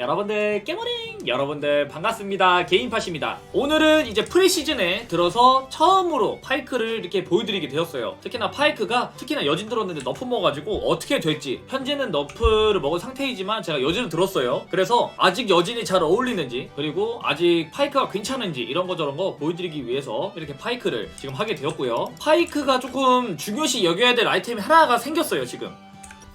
여러분들 깨모닝 여러분들 반갑습니다. 개인팟입니다. 오늘은 이제 프리시즌에 들어서 처음으로 파이크를 이렇게 보여드리게 되었어요. 특히나 파이크가 특히나 여진 들었는데 너프 먹어가지고 어떻게 될지 현재는 너프를 먹은 상태이지만 제가 여진을 들었어요. 그래서 아직 여진이 잘 어울리는지 그리고 아직 파이크가 괜찮은지 이런 거 저런 거 보여드리기 위해서 이렇게 파이크를 지금 하게 되었고요. 파이크가 조금 중요시 여겨야 될 아이템이 하나가 생겼어요 지금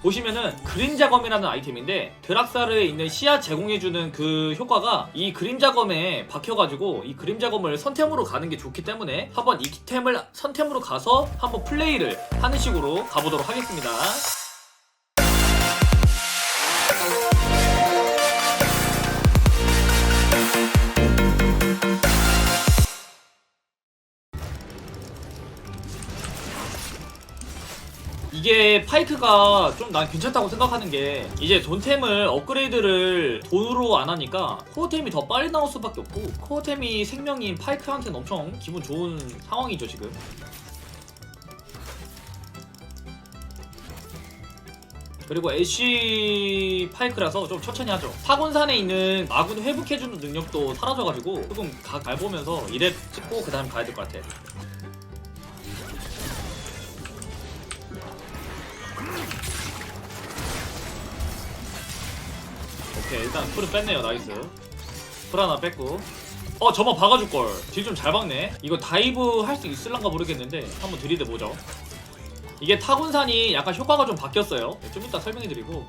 보시면은 그림자검이라는 아이템인데 드락사르에 있는 시야 제공해주는 그 효과가 이 그림자검에 박혀가지고 이 그림자검을 선템으로 가는 게 좋기 때문에 한번 이 템을 선템으로 가서 한번 플레이를 하는 식으로 가보도록 하겠습니다. 이게 파이크가 좀 난 괜찮다고 생각하는 게 이제 돈템을 업그레이드를 돈으로 안 하니까 코어템이 더 빨리 나올 수밖에 없고 코어템이 생명인 파이크한테는 엄청 기분 좋은 상황이죠 지금 그리고 애쉬 파이크라서 좀 천천히 하죠. 타곤산에 있는 아군 회복해주는 능력도 사라져가지고 조금 각잘 보면서 이랩 찍고 그 다음 가야 될 것 같아. 오케이 일단 풀은 뺐네요 나이스. 풀 하나 뺐고. 어 저만 박아줄걸. 딜 좀 잘 박네. 이거 다이브 할 수 있을란가 모르겠는데 한번 들이대 보죠. 이게 타군산이 약간 효과가 좀 바뀌었어요. 좀 이따 설명해드리고.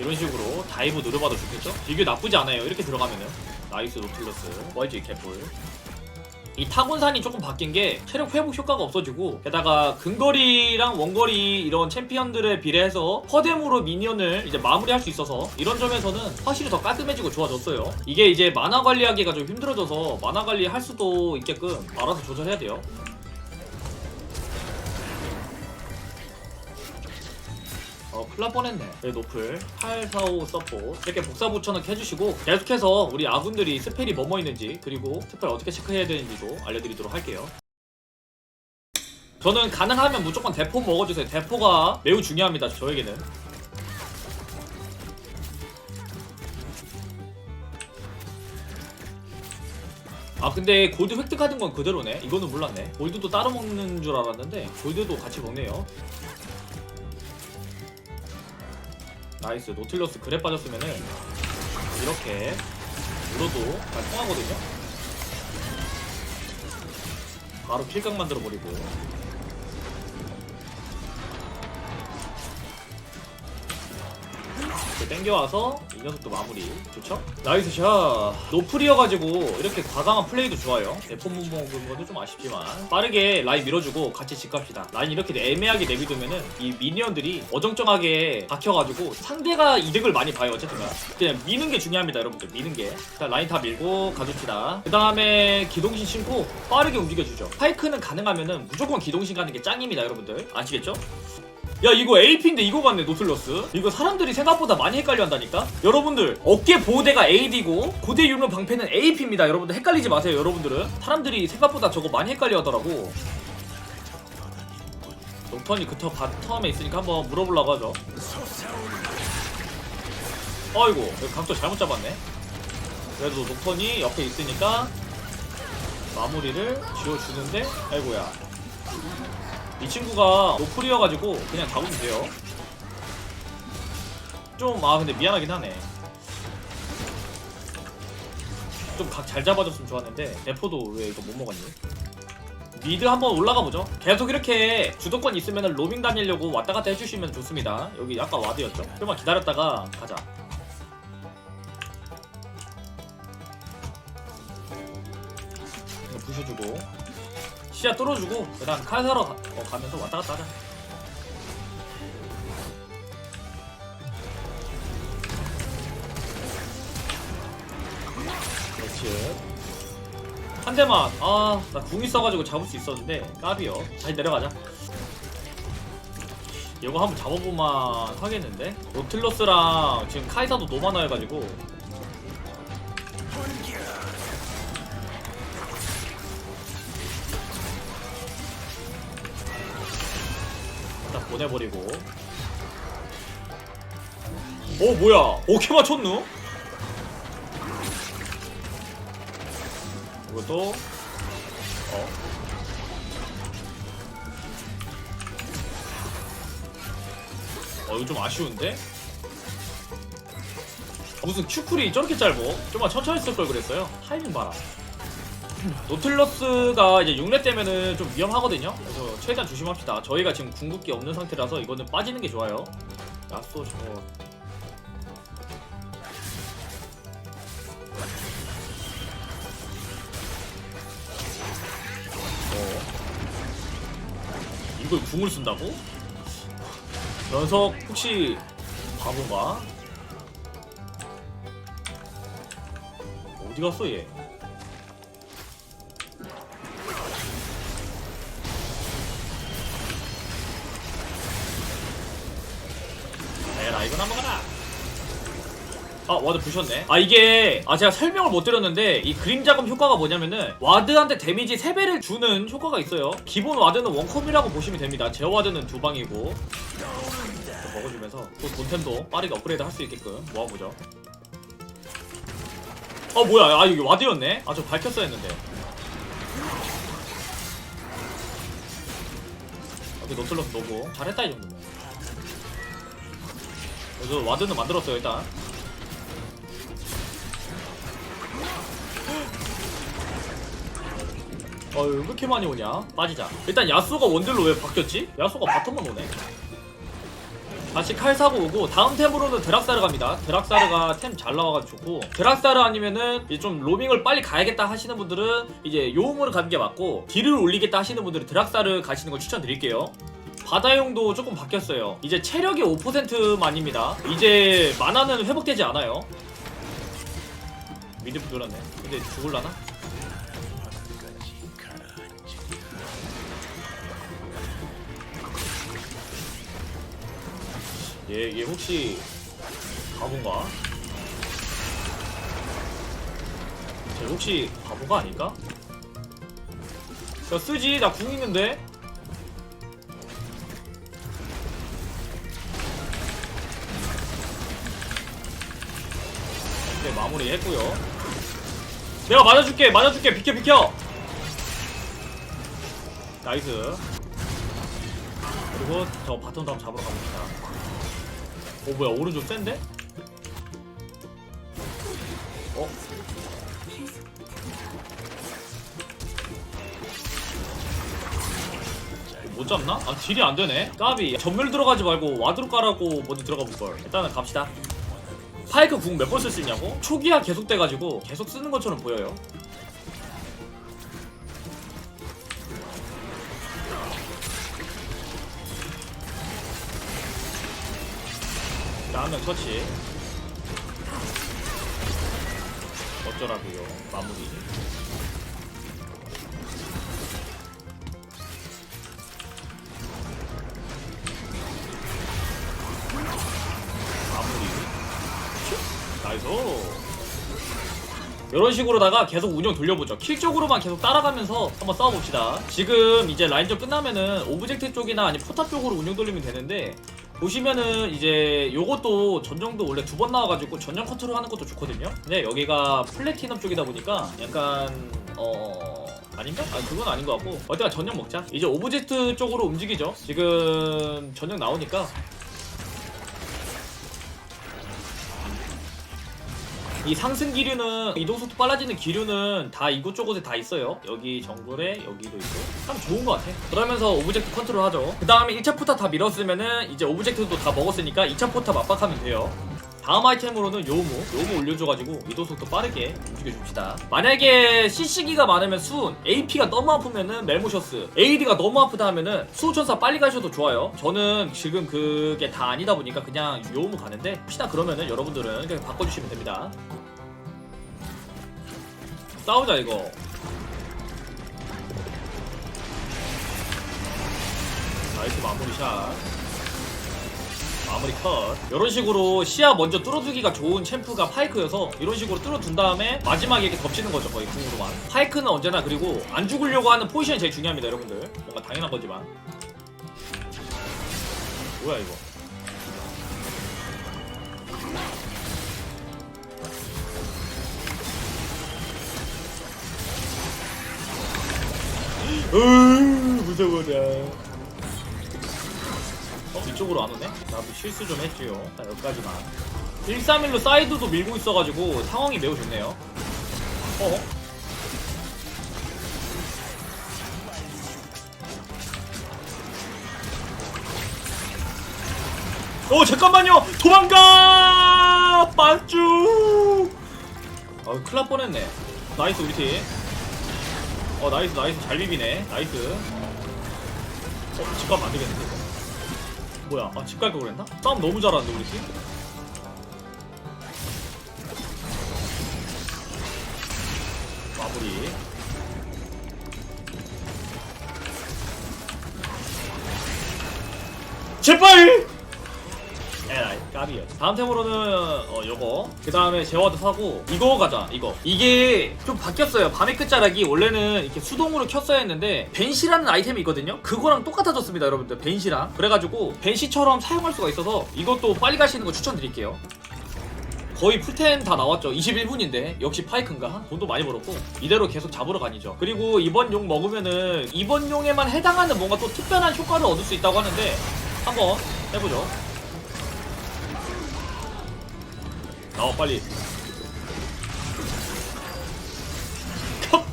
이런 식으로 다이브 노려봐도 좋겠죠? 이게 나쁘지 않아요. 이렇게 들어가면은. 나이스 노틀러스. YG 개뿔 이 타곤산이 조금 바뀐 게 체력 회복 효과가 없어지고 게다가 근거리랑 원거리 이런 챔피언들에 비례해서 퍼뎀으로 미니언을 이제 마무리할 수 있어서 이런 점에서는 확실히 더 깔끔해지고 좋아졌어요. 이게 이제 만화 관리하기가 좀 힘들어져서 만화 관리 할 수도 있게끔 알아서 조절해야 돼요 큰일 날 뻔했네. 네, 노플. 8, 4, 5 서포. 이렇게 복사 붙여넣기 해주시고, 계속해서 우리 아군들이 스펠이 뭐뭐 있는지, 그리고 스펠 어떻게 체크해야 되는지도 알려드리도록 할게요. 저는 가능하면 무조건 대포 먹어주세요. 대포가 매우 중요합니다. 저에게는. 아 근데 골드 획득하는 건 그대로네. 이거는 몰랐네. 골드도 따로 먹는 줄 알았는데 골드도 같이 먹네요. 나이스. 노틸러스 그래 빠졌으면은 이렇게 물어도 잘 통하거든요. 바로 필각 만들어 버리고 땡겨와서 이 녀석도 마무리. 좋죠? 나이스 샷. 노플이어가지고 이렇게 과감한 플레이도 좋아요. 대폰 못 먹은 것도 좀 아쉽지만 빠르게 라인 밀어주고 같이 집 갑시다. 라인 이렇게 애매하게 내비두면은 이 미니언들이 어정쩡하게 박혀가지고 상대가 이득을 많이 봐요 어쨌든. 그냥 미는 게 중요합니다 여러분들. 미는 게. 자, 라인 다 밀고 가줍시다. 그 다음에 기동신 신고 빠르게 움직여주죠. 파이크는 가능하면은 무조건 기동신 가는 게 짱입니다 여러분들. 아시겠죠? 야 이거 AP인데 이거 같네 노틀러스. 이거 사람들이 생각보다 많이 헷갈려 한다니까? 여러분들 어깨 보호대가 AD고 고대 유물 방패는 AP입니다. 여러분들 헷갈리지 마세요 여러분들은. 사람들이 생각보다 저거 많이 헷갈려 하더라고. 녹턴이 그터 바텀에 있으니까 한번 물어보려고 하죠. 아이고 각도 잘못 잡았네. 그래도 녹턴이 옆에 있으니까 마무리를 지어주는데 아이고야 이 친구가 노플이어가지고 그냥 잡으면 돼요. 좀 아 근데 미안하긴 하네. 좀 각 잘 잡아줬으면 좋았는데 대포도 왜 이거 못 먹었니? 미드 한번 올라가 보죠. 계속 이렇게 주도권 있으면 로밍 다니려고 왔다 갔다 해주시면 좋습니다. 여기 아까 와드였죠. 좀만 기다렸다가 가자. 부셔주고 시야 뚫어주고 그다음 칼 사러 가, 어, 가면서 왔다 갔다 하자. 그렇지. 한 대만 아나 궁 있어가지고 잡을 수 있었는데 까비요. 다시 내려가자. 이거 한번 잡아보만 하겠는데? 노틸러스랑 지금 카이사도 많아 해가지고 보내버리고 어 뭐야 오케 맞췄누? 이것도 어 어, 이거 좀 아쉬운데? 무슨 큐쿨이 저렇게 짧어? 좀만 천천히 쓸 걸 그랬어요. 타이밍 봐라. 노틀러스가 이제 6렙 되면은 좀 위험하거든요. 그래서 최대한 조심합시다. 저희가 지금 궁극기 없는 상태라서 이거는 빠지는 게 좋아요. 야쏘 저거. 어. 이걸 궁을 쓴다고? 연석 혹시 바본가? 어디 갔어 얘? 아 와드 부셨네. 아 이게 아 제가 설명을 못 드렸는데 이 그림 자금 효과가 뭐냐면은 와드한테 데미지 3배를 주는 효과가 있어요. 기본 와드는 원컴이라고 보시면 됩니다. 제 와드는 두 방이고. 또 먹어주면서 또 본템도 빠르게 업그레이드 할 수 있게끔 모아보죠. 어 뭐야. 아 이게 와드였네? 아 저 밝혔어야 했는데. 오케이 노틀러스 노고. 잘했다 이 정도면. 그래서 와드는 만들었어요 일단 어왜 이렇게 많이 오냐? 빠지자. 일단 야쏘가 원딜로 왜 바뀌었지? 야쏘가 바텀만 오네. 다시 칼 사고 오고 다음 템으로는 드락사르 갑니다. 드락사르가 템 잘 나와가지고 드락사르 아니면은 좀 로밍을 빨리 가야겠다 하시는 분들은 이제 요음으로 가는 게 맞고 딜을 올리겠다 하시는 분들은 드락사르 가시는 걸 추천드릴게요. 바다용도 조금 바뀌었어요. 이제 체력이 5%만입니다. 이제 만화는 회복되지 않아요. 미드프 돌았네. 근데 죽을라나? 얘, 얘 혹시 바본가? 쟤 혹시 바보가 아닐까? 야 쓰지? 나 궁 있는데? 네 마무리 했고요. 내가 맞아줄게 맞아줄게. 비켜 비켜! 나이스. 그리고 저 바톤 다음 잡으러 가봅시다 어 뭐야 오른쪽 센데? 어? 못 잡나? 아 딜이 안 되네. 까비 전멸 들어가지 말고 와드로 까라고 먼저 들어가 볼 걸. 일단은 갑시다. 파이크 궁 몇 번 쓸 수 있냐고? 초기화 계속 돼가지고 계속 쓰는 것처럼 보여요. 한명 터치. 어쩌라고요. 마무리. 마무리. 나이스. 이런 식으로다가 계속 운영 돌려보죠. 킬 쪽으로만 계속 따라가면서 한번 싸워봅시다. 지금 이제 라인전 끝나면은 오브젝트 쪽이나 아니 포탑 쪽으로 운영 돌리면 되는데 보시면은 이제 요것도 전정도 원래 두 번 나와가지고 전령 컨트롤 하는 것도 좋거든요. 근데 여기가 플래티넘 쪽이다 보니까 약간 어 아닌가? 아 그건 아닌 것 같고 어때가 전령 먹자. 이제 오브젝트 쪽으로 움직이죠. 지금 전령 나오니까 이 상승 기류는 이동 속도 빨라지는 기류는 다 이곳저곳에 다 있어요. 여기 정글에 여기도 있고 참 좋은 것 같아. 그러면서 오브젝트 컨트롤 하죠. 그 다음에 1차 포탑 다 밀었으면은 이제 오브젝트도 다 먹었으니까 2차 포탑 압박하면 돼요. 다음 아이템으로는 요무, 요무 올려줘가지고 이동 속도 빠르게 움직여줍시다. 만약에 CC기가 많으면 수은, AP가 너무 아프면은 멜모셔스, AD가 너무 아프다 하면은 수호천사 빨리 가셔도 좋아요. 저는 지금 그게 다 아니다 보니까 그냥 요무 가는데 혹시나 그러면은 여러분들은 그냥 바꿔주시면 됩니다. 싸우자 이거. 나이스 마무리 샷. 마무리 컷. 이런 식으로 시야 먼저 뚫어두기가 좋은 챔프가 파이크여서 이런 식으로 뚫어둔 다음에 마지막에 이렇게 덮치는 거죠 거의 궁으로만. 파이크는 언제나 그리고 안 죽으려고 하는 포지션이 제일 중요합니다 여러분들. 뭔가 당연한 거지만. 뭐야 이거 으 무서워라 어? 이쪽으로 안 오네? 나도 실수 좀 했지요. 자 여기까지만. 131로 사이드도 밀고 있어가지고 상황이 매우 좋네요. 어? 어 잠깐만요! 도망가! 반쭈 어 큰일 날 뻔했네. 나이스 우리 팀어 나이스 나이스. 잘 비비네. 나이스. 어집 가면 안 되겠는데 이거 뭐야? 아 집 갈 걸 그랬나? 싸움 너무 잘하는데 우리 팀? 마무리. 제발 까비야 다음 템으로는 어 요거. 그 다음에 제와드 사고 이거 가자 이거. 이게 좀 바뀌었어요. 밤의 끝자락이 원래는 이렇게 수동으로 켰어야 했는데 벤시라는 아이템이 있거든요? 그거랑 똑같아졌습니다 여러분들. 벤시랑. 그래가지고 벤시처럼 사용할 수가 있어서 이것도 빨리 있는 거 추천드릴게요. 거의 풀템 다 나왔죠? 21분인데. 역시 파이크인가? 돈도 많이 벌었고. 이대로 계속 잡으러 다니죠. 그리고 이번 용 먹으면은 이번 용에만 해당하는 뭔가 또 특별한 효과를 얻을 수 있다고 하는데 한번 해보죠 나와 빨리 컵!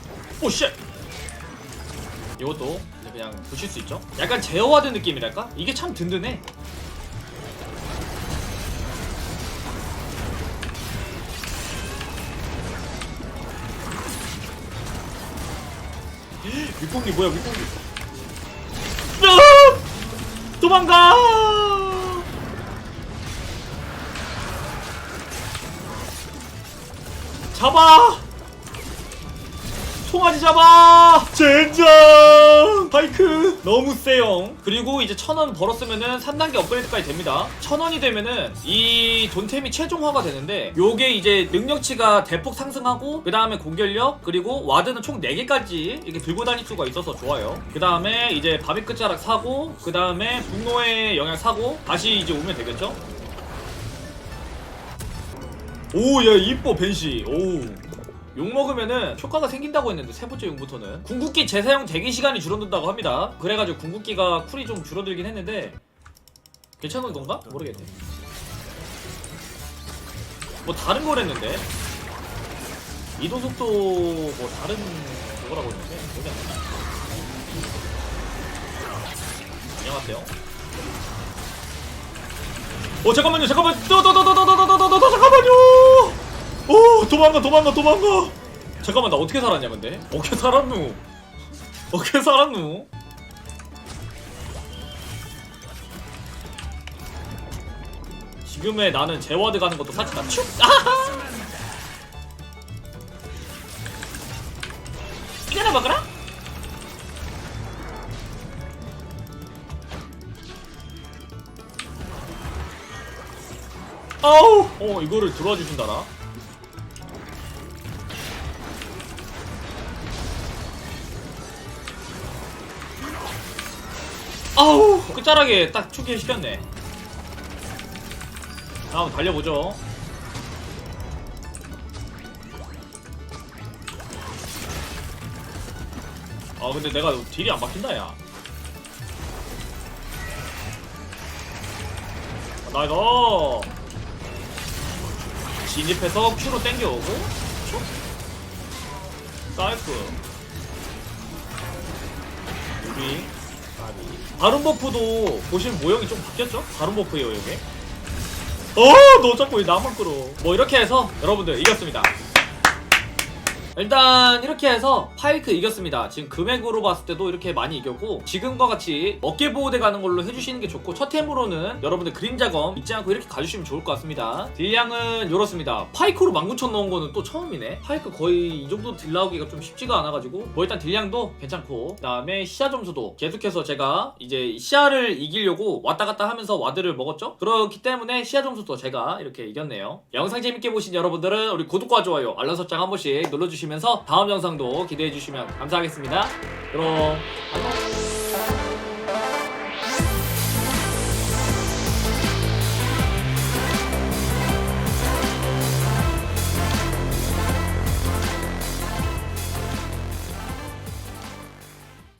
오쉣 이것도 그냥 보실 수 있죠 약간 제어화드 느낌이랄까? 이게 참 든든해 윗공기 뭐야 윗공기 으악! 도망가 잡아! 송아지 잡아! 젠장! 파이크! 너무 세요. 그리고 이제 천 원 벌었으면은 3단계 업그레이드까지 됩니다. 천 원이 되면은 이 돈템이 최종화가 되는데 요게 이제 능력치가 대폭 상승하고 그 다음에 공격력 그리고 와드는 총 4개까지 이렇게 들고 다닐 수가 있어서 좋아요. 그 다음에 이제 바비 끝자락 사고 그 다음에 분노의 영향 사고 다시 이제 오면 되겠죠 오, 야, 이뻐, 벤시. 오. 욕 먹으면은 효과가 생긴다고 했는데 세 번째 용부터는 궁극기 재사용 대기 시간이 줄어든다고 합니다. 그래가지고 궁극기가 쿨이 좀 줄어들긴 했는데 괜찮은 건가? 모르겠네. 뭐 다른 거랬는데 이동 속도 뭐 다른 그거라고 했는데 모르겠네. 안녕하세요. 어 잠깐만요 잠깐만 또또또또또또또또 잠깐만요 오 도망가 도망가 도망가. 잠깐만 나 어떻게 살았냐 근데? 어떻게 살았누 어떻게 살았누 지금의 나는 제와드 가는 것도 축 아하! 이거나 먹어라! 아우! 어 이거를 들어와 주신다나 아우. 끝자락에 딱 축게 시켰네. 다음 달려보죠. 아 근데 내가 딜이 안 막힌다 야. 아, 나 이거 진입해서 Q로 땡겨오고. 슉 사이프 우리 바룬 버프도 보시면 모형이 좀 바뀌었죠? 바룬 버프예요 이게. 어 너 자꾸 왜 나만 끌어? 뭐 이렇게 해서 여러분들 이겼습니다 일단 이렇게 해서 파이크 이겼습니다. 지금 금액으로 봤을 때도 이렇게 많이 이겼고 지금과 같이 어깨 보호대 가는 걸로 해주시는 게 좋고 첫 템으로는 여러분들 그림자검 잊지 않고 이렇게 가주시면 좋을 것 같습니다. 딜량은 이렇습니다. 파이크로 19,000 넣은 거는 또 처음이네. 파이크 거의 이 정도 딜 나오기가 좀 쉽지가 않아가지고 뭐 일단 딜량도 괜찮고 그다음에 시야 점수도 계속해서 제가 이제 시야를 이기려고 왔다 갔다 하면서 와드를 먹었죠. 그렇기 때문에 시야 점수도 제가 이렇게 이겼네요. 영상 재밌게 보신 여러분들은 우리 구독과 좋아요, 알람 설정 한 번씩 눌러 주시면서 다음 영상도 기대해 주시면 감사하겠습니다. 그럼 안녕.